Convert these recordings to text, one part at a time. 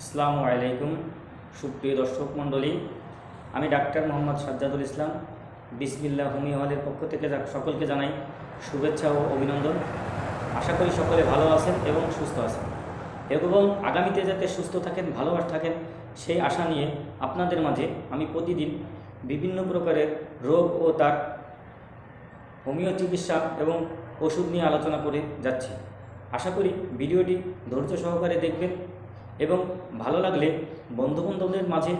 আসসালামু আলাইকুম, সুপ্রিয় দর্শক মণ্ডলী। আমি ডাক্তার মোহাম্মদ সাজ্জাদুল ইসলাম। বিসমিল্লাহ হোমিও হলের পক্ষ থেকে সকলকে জানাই শুভেচ্ছা ও অভিনন্দন। আশা করি সকলে ভালো আছেন এবং সুস্থ আছেন। এবং আগামীতে যাতে সুস্থ থাকেন ভালো থাকেন, সেই আশা নিয়ে আপনাদের মাঝে আমি প্রতিদিন বিভিন্ন প্রকারের রোগ ও তার হোমিও চিকিৎসা এবং ওষুধ নিয়ে আলোচনা করে যাচ্ছি। আশা করি ভিডিওটি ধৈর্য সহকারে দেখবেন। এবং ভালো লাগলে বন্ধুবান্ধবদের মাঝে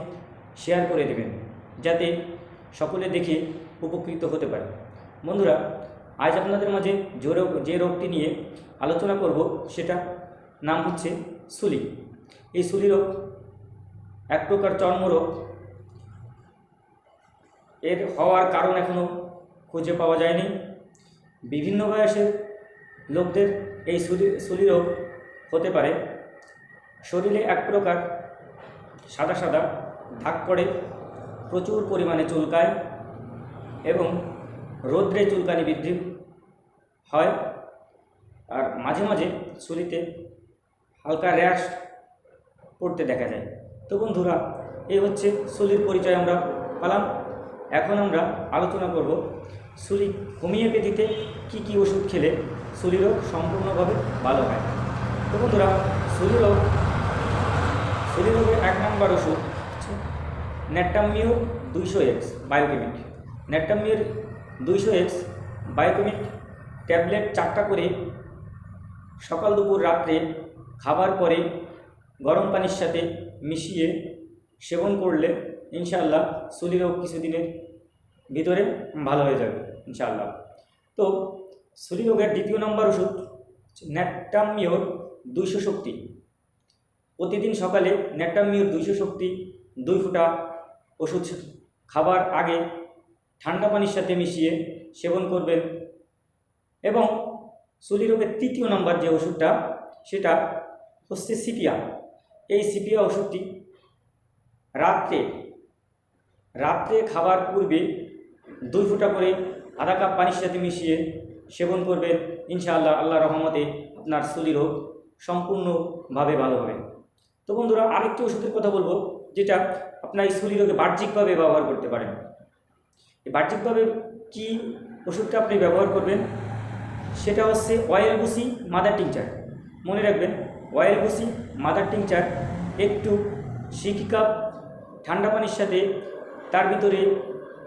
শেয়ার করে দেবেন, যাতে সকলে দেখে উপকৃত হতে পারে। বন্ধুরা, আজ আপনাদের মাঝে যে রোগ, যে রোগটি নিয়ে আলোচনা করব, সেটা নাম হচ্ছে সুলি। এই সুলি রোগ এক প্রকার চর্মরোগ। এর হওয়ার কারণ এখনও খুঁজে পাওয়া যায়নি। বিভিন্ন বয়সের লোকদের এই সুলি সুলি রোগ হতে পারে। শরীরে এক প্রকার সাদা সাদা দাগ পড়ে, প্রচুর পরিমাণে চুলকায় এবং রৌদ্রে চুলকানি বৃদ্ধি হয়। আর মাঝে মাঝে শরীরে হালকা র্যাশ পড়তে দেখা যায়। তো বন্ধুরা, এই হচ্ছে সুলির পরিচয় আমরা পালাম। এখন আমরা আলোচনা করব সুলি হোমিওপ্যাথিতে কী কী ওষুধ খেলে রোগ সম্পূর্ণভাবে ভালো হয়। তো বন্ধুরা রোগ সুলি রোগের এক নম্বর ওষুধ। হচ্ছে দুইশো এক্স বায়োকেমিক। ন্যাটামিউর দুইশো এক্স বায়োকেমিক ট্যাবলেট চারটা করে সকাল দুপুর রাত্রে খাবার পরে গরম পানির সাথে মিশিয়ে সেবন করলে ইনশাআল্লাহ সুলি রোগ কিছুদিনের ভিতরে ভালো হয়ে যাবে ইনশাআল্লাহ। তো সুলি রোগের দ্বিতীয় নম্বর ওষুধ ন্যাটামিওর দুইশো শক্তি। প্রতিদিন সকালে ন্যাটামিওর দুইশো শক্তি, দুই ফোঁটা ওষুধ খাবার আগে ঠান্ডা পানির সাথে মিশিয়ে সেবন করবেন এবং সুলি রোগের তৃতীয় নম্বর যে ওষুধটা, সেটা হচ্ছে সিপিয়া। এই সিপিয়া ওষুধটি রাত্রে রাত্রে খাবার পূর্বে দুই ফোঁটা করে আধা কাপ পানির সাথে মিশিয়ে সেবন করবেন। ইনশাআল্লাহ আল্লাহ রহমতে আপনার সুলি রোগ সম্পূর্ণভাবে ভালো হবে। তো বন্ধুরা আরেকটি ওষুধের কথা বলব, যেটা আপনার রোগে বাহ্যিকভাবে ব্যবহার করতে পারেন। এই বাহ্যিকভাবে কি ওষুধটা আপনি ব্যবহার করবেন, সেটা হচ্ছে অয়েল বুসি মাদার টিংচার মনে রাখবেন অয়েল বুসি মাদার টিংচার একটু সিকি কাপ ঠান্ডা পানির সাথে তার ভিতরে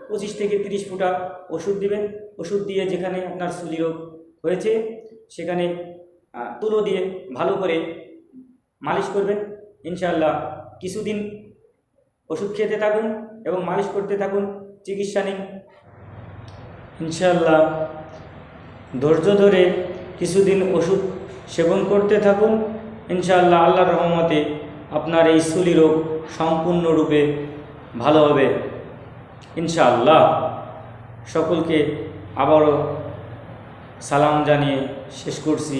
পঁচিশ থেকে তিরিশ ফুটা ওষুধ দিবেন। ওষুধ দিয়ে যেখানে আপনার সুলি রোগ হয়েছে, সেখানে তুলো দিয়ে ভালো করে মালিশ করবেন। ইনশাআল্লাহ কিছুদিন ওষুধ খেতে থাকুন এবং মালিশ করতে থাকুন, চিকিৎসা নিন। ইনশাল্লাহ ধৈর্য ধরে কিছুদিন ওষুধ সেবন করতে থাকুন। ইনশাআল্লাহ আল্লাহর রহমতে আপনার এই সুলি রোগ সম্পূর্ণরূপে ভালো হবে। ইনশাআল্লাহ সকলকে আবারও সালাম জানিয়ে শেষ করছি।